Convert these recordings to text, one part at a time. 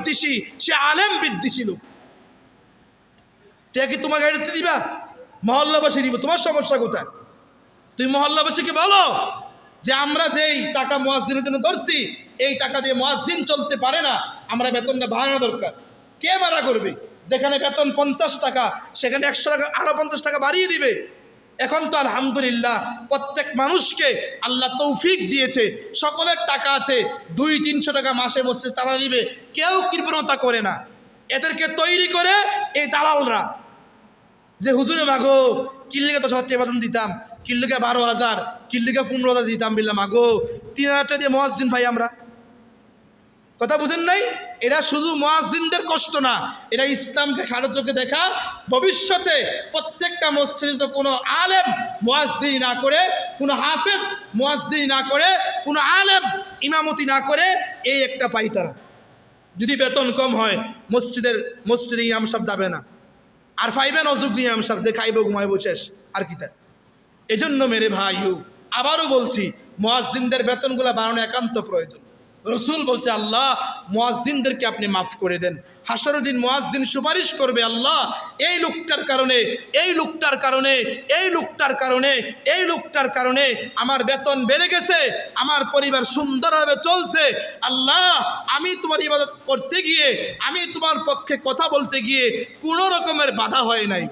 বিদ্বেষী, সে আলেম বিদ্বেষী লোক। কি তোমার গাড়িতে দিবা? মহল্লাবাসী দিব। তোমার সমস্যা কোথায়? তুমি মহল্লাবাসীকে বলো যে, আমরা যেই টাকা মোয়াজিনের জন্য ধরছি, এই টাকা দিয়ে মোয়াজিন চলতে পারে না। আমরা বেতনটা বাড়ানো দরকার। কে মারা করবে? যেখানে বেতন পঞ্চাশ টাকা, সেখানে একশো টাকা, আরও পঞ্চাশ টাকা বাড়িয়ে দিবে। এখন তো আলহামদুলিল্লাহ প্রত্যেক মানুষকে আল্লাহ তৌফিক দিয়েছে, সকলের টাকা আছে, দুই, তিনশো টাকা মাসে বসে চালা দিবে, কেউ কৃপণতা করে না। এদেরকে তৈরি করে এই দালালরা। যে, হুজুরে মাগো কিল্লিকে তো সত্যি বেতন দিতাম কিল্লিকে বারো হাজার কিল্লিকে পনেরো হাজার দিতাম বিল্লা মাগো, তিন হাজার টাকা দিয়ে মহাজিন ভাই আমরা। কথা বুঝেন নাই? এরা শুধু মোয়াজিনদের কষ্ট না, এরা ইসলামকে খাটো চোখে দেখা, ভবিষ্যতে প্রত্যেকটা মসজিদে তো কোনো আলেম মোয়াজদিন না করে, কোনো হাফেজ মোয়াজদিন না করে, কোনো আলেম ইমামতি না করে, এই একটা পাই তারা। যদি বেতন কম হয়, মসজিদের, মসজিদে ইমাম সাহেব যাবে না। আর ফাইবেন অযোগ্য ইমাম সাহেব, যে খাইব, ঘুমাইব, শেষ। আর কি তার? এজন্য মেরে ভাই, আবারও বলছি মোয়াজিনদের বেতনগুলো বাড়ানো একান্ত প্রয়োজন। রসুল বলছে, আল্লাহ মোয়াজিনদেরকে আপনি মাফ করে দেন। হাসরুদ্দিন মোয়াজিন সুপারিশ করবে, আল্লাহ, এই লোকটার কারণে, এই লোকটার কারণে, এই লোকটার কারণে, এই লোকটার কারণে আমার বেতন বেড়ে গেছে, আমার পরিবার সুন্দরভাবে চলছে। আল্লাহ, আমি তোমার ইবাদত করতে গিয়ে, আমি তোমার পক্ষে কথা বলতে গিয়ে কোনো রকমের বাধা হয় নাই।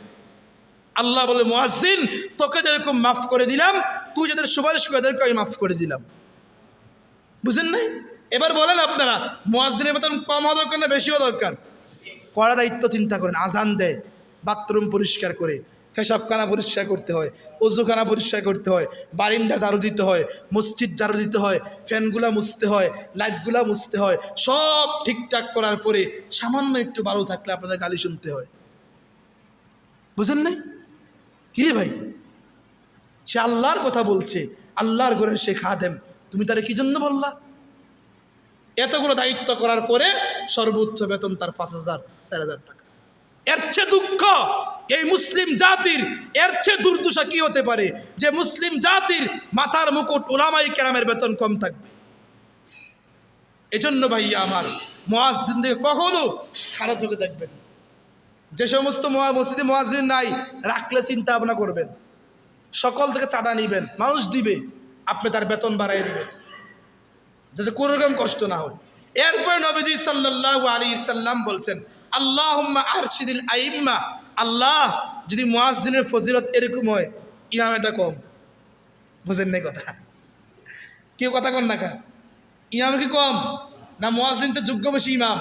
আল্লাহ বলে মোয়াজিন তোকে যেরকম মাফ করে দিলাম, তুই যাদের সুপারিশ করে তাদেরকে আমি মাফ করে দিলাম। বুঝেন নাই? এবার বলেন আপনারা মোয়াজিনের বেতন কম হওয়া দরকার না বেশিও দরকার? কড়া দায়িত্ব চিন্তা করেন, আজান দেয়, বাথরুম পরিষ্কার করে পেশাবখানা পরিষ্কার করতে হয়, অজুখানা পরিষ্কার করতে হয়, বারিন্দা ঝাড়ু দিতে হয়, মসজিদ ঝাড়ু দিতে হয়, ফ্যানগুলা মুছতে হয়, লাইটগুলা মুছতে হয়, সব ঠিকঠাক করার পরে সামান্য একটু ভালো থাকলে আপনাদের গালি শুনতে হয়। বুঝেন নাই? কিরে ভাই? সে আল্লাহর কথা বলছে, আল্লাহর ঘরের সে খাদেম, তুমি তারে কি জন্য বললা? এতগুলো দায়িত্ব করার পরে সর্বোচ্চ বেতন তার পাঁচ হাজার, চার হাজার টাকা। এর চেয়ে দুঃখ এই মুসলিম জাতির, এর চেয়ে দুর্দশা কি হতে পারে? যে মুসলিম জাতির মাথার মুকুট ওলামাই কেরামের বেতন কম থাকবে। এজন্য ভাইয়া আমার মহাজিন কখনো খারাপ চোখে দেখবেন যে সমস্ত মসজিদে মহাজিন নাই, রাখলে চিন্তা ভাবনা করবেন। সকল থেকে চাঁদা নিবেন, মানুষ দিবে, আপনি তার বেতন বাড়াই দিবেন। যাতে কোনো রকম কষ্ট না হয়। এরপরে নবীজি সাল্লাল্লাহু আলী সাল্লাম বলছেন আল্লাহ আরশিদিল আইম্মা, আল্লাহ যদি মুয়াজ্জিনের ফজিলত এরকম হয় ইমাম এটা কম। বুঝেন নাই কথা? কেউ কথা কন না ইমাম কি কম? না মুয়াজ্জিন তো যোগ্য বেশি ইমাম?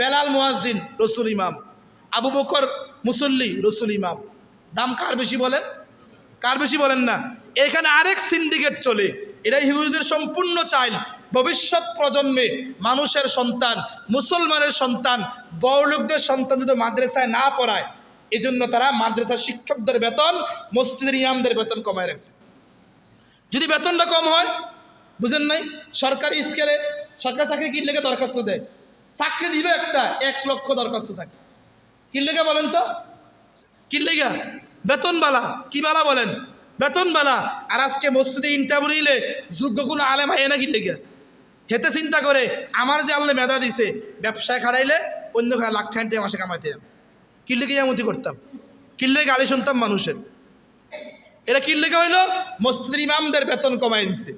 বেলাল মুয়াজ্জিন, রসুল ইমাম। আবু বকর মুসল্লি, রসুল ইমাম। দাম কার বেশি বলেন? কার বেশি বলেন না? এখানে আরেক সিন্ডিকেট চলে। এটাই হিন্দুদের সম্পূর্ণ চাইল ভবিষ্যৎ প্রজন্মে মানুষের সন্তান, মুসলমানের সন্তান বড়লোকদের সন্তান যদি মাদ্রাসায় না পড়ায় এই জন্য তারা মাদ্রাসার শিক্ষকদের বেতন, মসজিদের ইমামদের বেতন কমায় রাখছে। যদি বেতনটা কম হয়, বুঝেন নাই, সরকারি স্কেলে সরকার চাকরি কি লেগে দরখাস্ত দেয়? চাকরি দিবে একটা, এক লক্ষ দরখাস্ত থাকে। কি লেগে বলেন তো? কি লেগা? বেতন বালা, কি বালা বলেন? বেতন বালা। আর আজকে মসজিদে ইন্টারভিউ নিলে যোগ্য কোনো আলেম হয় না কি লেগে? হেতে চিন্তা করে, আমার যে আল্লাহ মেধা দিছে, ব্যবসায় খাড়াইলে অন্য খায় লাখ খান মাসে কামাইতে কিল্লেকে যেমতি করতাম? কিল্লে গালি শুনতাম মানুষের। এটা কিল্লেকে হইল? মসজিদের ইমামদের বেতন কমাই দিছে।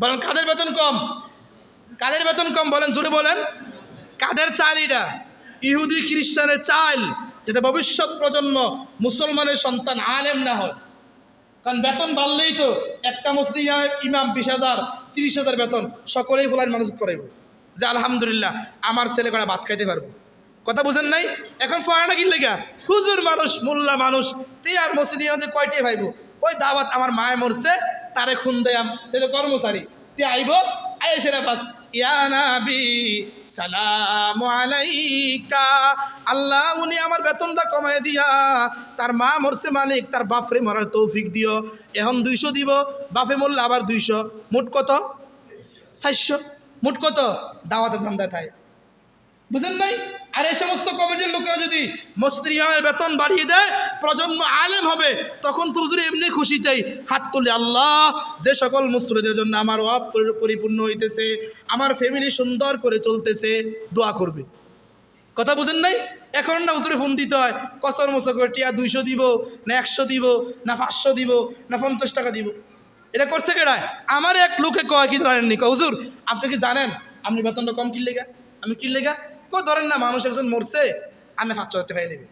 বলেন, কাদের বেতন কম? কাদের বেতন কম বলেন, জোরে বলেন। কাদের চাল এটা? ইহুদি খ্রিস্টানের চাল, যাতে ভবিষ্যৎ প্রজন্ম মুসলমানের সন্তান আলেম না হয়। কারণ বেতন বাড়লেই তো একটা মসজিদ ইমাম বিশ হাজার তিরিশ হাজার বেতন, সকলেই ফুলাইন মানুষ করাইব যে আলহামদুলিল্লাহ, আমার ছেলে করে ভাত খাইতে পারব? কথা বুঝেন নাই? এখন ফয়না কিনলে গা হুজুর মানুষ, মোল্লা মানুষ তে আর মসজিদে আমাদের কয়টি ভাইব? ওই দাওয়াত আমার মায়ে মরছে, তারে খুন দেয়াম। তাহলে কর্মচারী, তে আইব আয় সেরা পাস ইয়া নাবি, সালাম আলাইকা। আল্লাহ, উনি আমার বেতনটা কমায় দিয়া, তার মা মরছে মালিক, তার বাপরে মরার তৌফিক দিও। এখন দুইশো দিব, বাপে মরলে আবার দুইশো। মোট কত? চারশো। মোট কত? দাওয়াতের ধান্দায় থাই বুঝেন নাই? আর এই সমস্ত কমিটির লোকেরা যদি মসজিদ ইমামের বেতন বাড়িয়ে দেয় প্রজন্ম আলেম হবে তখন তো হুজুর এমনি খুশিতেই হাত তুলে আল্লাহ যে সকল মুসলিদের জন্য আমার অভাব পরি- পরিপূর্ণ হইতেছে আমার ফ্যামিলি সুন্দর করে চলতেছে দোয়া করবে। কথা বুঝেন নাই? এখন না হুজুরে ফোন দিতে হয় কসর মসর করে টিয়া দুইশো দিব না একশো দিব না পাঁচশো দিব না পঞ্চাশ টাকা দিব। এটা করছে কেডায়? আমার এক লোকে কয় কি কয়, হুজুর আপনি কি জানেন? আপনি বেতনটা কম কিনলে গা? আমি কিনলে গা? কো ধরেন না মানুষ একজন মরছে আর না পাঁচশো টাকা নেবে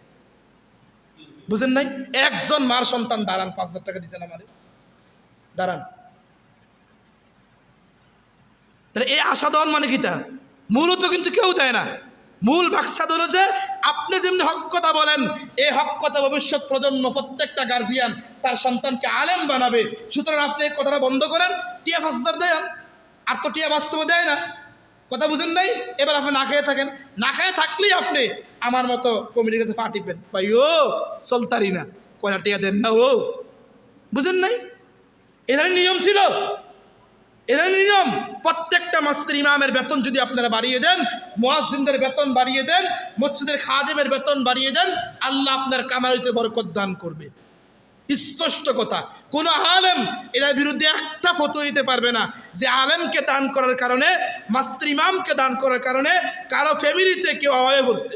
বুঝেন নাই? একজন মার সন্তান দাঁড়ান, পাঁচ হাজার টাকা দিচ্ছেন আমারে। দাঁড়ান। তাহলে এই আশা দেওয়ান মানে কিটা মূলত কিন্তু কেউ দেয় না। মূল ভাগসাদ হলো যে, আপনি যেমনি হক কথা বলেন, এই হক কথা ভবিষ্যৎ প্রজন্ম, প্রত্যেকটা গার্জিয়ান তার সন্তানকে আলেম বানাবে। সুতরাং আপনি এই কথাটা বন্ধ করেন, টিয়া পাঁচ হাজার দেন। আর তো টিয়া বাস্তবে দেয় না। কথা বুঝেন নাই? এবার আপনি না খেয়ে থাকেন। না খেয়ে থাকলেই আপনি আমার মতো কমিটির কাছে পা টিপবেন। ভাই ও চলতারি না। কয়টা টিয়া দেন না ও। বুঝেন নাই? এদের নিয়ম ছিল। এদের নিয়ম, প্রত্যেকটা মসজিদের ইমামের বেতন যদি আপনারা বাড়িয়ে দেন মোয়াজিনদের বেতন বাড়িয়ে দেন, মসজিদের খাদেমের বেতন বাড়িয়ে দেন, আল্লাহ আপনার কামাইতে বরকত দান করবে। স্পষ্ট কথা। কোন আলেম এর বিরুদ্ধে একটা ফটো দিতে পারবে না যে আলেমকে দান করার কারণে, মাস্টার ইমামকে দান করার কারণে কারও ফ্যামিলিতে কেউ অভাবে পড়ছে।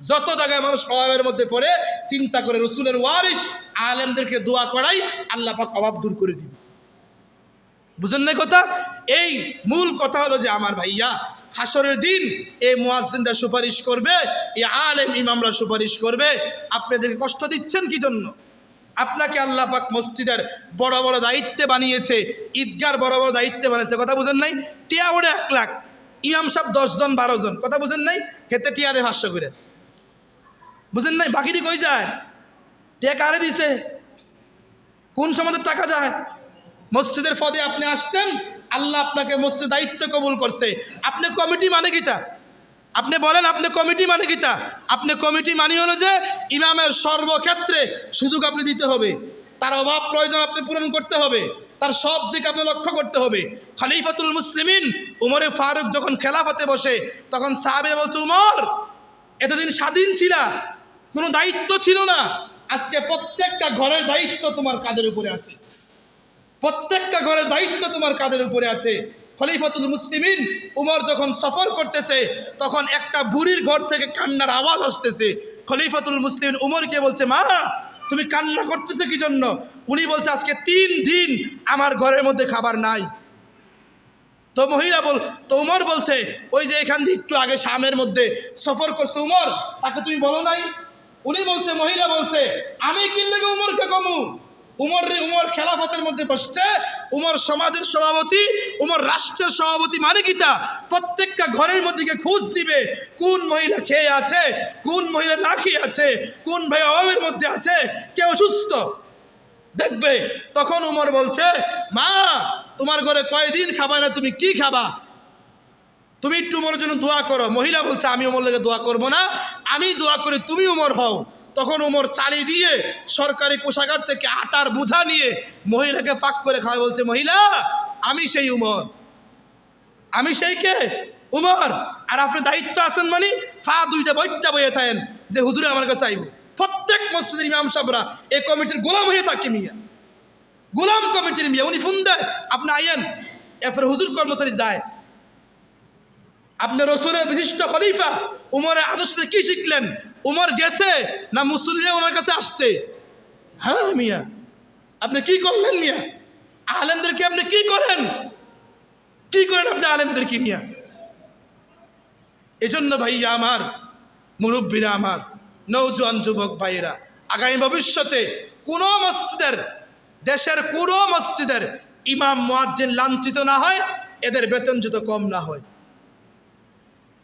যত জায়গায় মানুষ অভাবের মধ্যে পড়ে, চিন্তা করে রসুলের ওয়ারিস আলেমদেরকে দোয়া করাই আল্লাহ পাক অভাব দূর করে দিবে। বুঝেন না কথা? এই মূল কথা হলো যে আমার ভাইয়া হাসরের দিন এই মুয়াজ্জিনরা সুপারিশ করবে, এই আলেম ইমামরা সুপারিশ করবে। আপনাদেরকে কষ্ট দিচ্ছেন কি জন্য? আপনাকে আল্লাহ পাক মসজিদের বড় বড় দায়িত্বে বানিয়েছে, ঈদগার বড় বড় দায়িত্বে বানিয়েছে, কথা বুঝেন নাই? টিয়া ওড়ে এক লাখ, ইমাম সাহেব দশজন বারো জন, কথা বুঝেন নাই? হেতে টিয়া দেয় হাস্য করে। বুঝেন নাই? বাকিটি কই যায়? টিয়া কারে দিছে? কোন সময় টাকা যায়? মসজিদের পদে আপনি আসছেন, আল্লাহ আপনাকে মসজিদ দায়িত্ব কবুল করছে। আপনি কমিটি মানে কিটা? আপনি বলেন, আপনি কমিটি মানে কিটা আপনি কমিটি মানি হলো যে ইমামের সর্বক্ষেত্রে সুযোগ আপনি দিতে হবে। তার অভাব প্রয়োজন আপনি পূরণ করতে হবে। তার সব দিক আপনি লক্ষ্য করতে হবে। খালিফাতুল মুসলিমিন উমরে ফারুক যখন খেলাফতে বসে, তখন সাহাবে বলছে, উমর, এতদিন স্বাধীন ছিল, কোনো দায়িত্ব ছিল না। আজকে প্রত্যেকটা ঘরের দায়িত্ব তোমার কাদের উপরে আছে। প্রত্যেকটা ঘরের দায়িত্ব তোমার কাদের উপরে আছে। খলিফাতুল মুসলিমিন উমর যখন সফর করতেছে, তখন একটা বুড়ির ঘর থেকে কান্নার আওয়াজ আসতেছে। খলিফাতুল মুসলিম উমরকে বলছে, মা, তুমি কান্না করতেছে কি জন্য উনি বলছে, আজকে তিন দিন আমার ঘরের মধ্যে খাবার নাই। তো মহিলা বল, তো উমর বলছে, ওই যে এখান দিয়ে একটু আগে শামের মধ্যে সফর করছে উমর, তাকে তুমি বলো নাই? উনি বলছে, মহিলা বলছে, আমি কিনলে উমরকে কমু? উমর রে উমর খেলাফতের মধ্যে বসছে। উমর সমাজের সভাপতি, উমর রাষ্ট্রের সভাপতি মানে কিতা প্রত্যেকটা ঘরের মধ্যে গিয়ে খোঁজ দিবে কোন মহিলা খেয়ে আছে, কোন মহিলা না খেয়ে আছে, কোন ভাই অভাবের মধ্যে আছে, কে অসুস্থ? দেখবে, তখন উমর বলছে, মা, তোমার ঘরে কয়দিন খাবা না, তুমি কি খাবা? তুমি একটু উমরের জন্য দোয়া করো। মহিলা বলছে, আমি উমর লেগে দোয়া করব না। আমি দোয়া করি তুমি উমর হও। তখন উমর চালি দিয়ে সরকারি কোষাগার থেকে আটার বোঝা নিয়ে মহিলাকে পাক করে খাওয়া বলছে, মহিলা, আমি সেই উমর। আমি সেই কে? উমর। আর আপনি দায়িত্ব আছেন মানে ফা দুইটা বইটা বইয়ে থাকেন যে হুজুরে আমার কাছে আইব। প্রত্যেক মসজিদের ইমাম সাহেবরা এই কমিটির গোলাম হয়ে থাকে মিয়া। গোলাম কমিটির মিয়া। উনি ফোন দেয়, আপনি আইয়েন। এরপরে হুজুর কর্মচারী যায়। আপনি রসুলের বিশিষ্ট খলিফা। উমরের আদর্শ কি শিখলেন? উমর গেছে না মুসলিমরা ওনার কাছে আসছে? হ্যাঁ মিয়া। আপনি কি করলেন মিয়া? আলেমদেরকে আপনি কি করেন? কি করেন আপনি আলেমদেরকে নিয়ে এজন্য ভাইয়া আমার, মুরব্বীরা আমার নৌজওয়ান যুবক ভাইয়েরা, আগামী ভবিষ্যতে কোনো মসজিদের, দেশের কোনো মসজিদের ইমাম, মুয়াজ্জিন লাঞ্ছিত না হয়, এদের বেতন যত কম না হয়।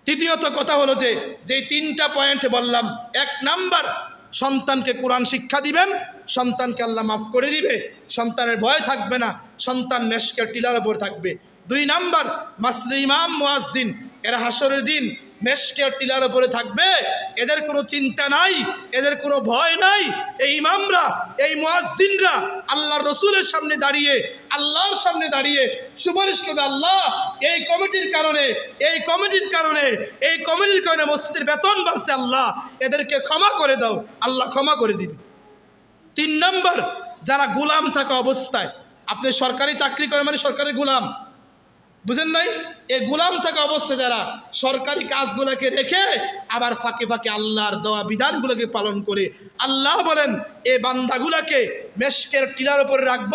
তৃতীয়ত কথা হলো যে যে তিনটা পয়েন্ট বললাম, এক নাম্বার, সন্তানকে কোরআন শিক্ষা দিবেন, সন্তানকে আল্লাহ মাফ করে দিবে, সন্তানের ভয় থাকবে না, সন্তান নেশকের টিলার ওপর থাকবে। দুই নাম্বার মাসলি ইমাম এরা হাসরের দিন মেশকের টিলার উপরে থাকবে। এদের কোনো চিন্তা নাই, এদের কোনো ভয় নাই। এই ইমামরা, এই মুয়াজ্জিনরা আল্লাহর রসুলের সামনে দাঁড়িয়ে, আল্লাহর সামনে দাঁড়িয়ে সুপারিশ করবে, আল্লাহ, এই কমিটির কারণে, এই কমিটির কারণে, এই কমিটির কারণে মসজিদের বেতন বাড়ছে, আল্লাহ, এদেরকে ক্ষমা করে দাও, আল্লাহ ক্ষমা করে দিন তিন নম্বর, যারা গোলাম থাকা অবস্থায়, আপনি সরকারি চাকরি করেন মানে সরকারি গোলাম। বুঝেন নাই? এই গোলাম থাকা অবস্থায় যারা সরকারি কাজগুলোকে রেখে আবার ফাঁকে ফাঁকে আল্লাহর দেওয়া বিধানগুলোকে পালন করে, আল্লাহ বলেন, এ বান্দাগুলোকে মেশকের টিলার উপরে রাখব।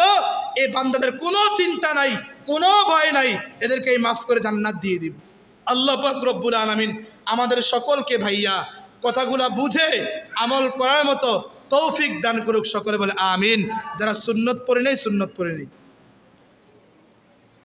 এ বান্দাদের কোনো চিন্তা নাই, কোনো ভয় নাই। এদেরকে এই মাফ করে জান্নাত দিয়ে দিব। আল্লাহ রব্বুল আলামিন আমাদের সকলকে ভাইয়া কথাগুলা বুঝে, আমল করার মতো তৌফিক দান করুক সকলে বলে, আমিন। যারা সুন্নত পড়ে নেই, সুন্নত পড়ে নেই।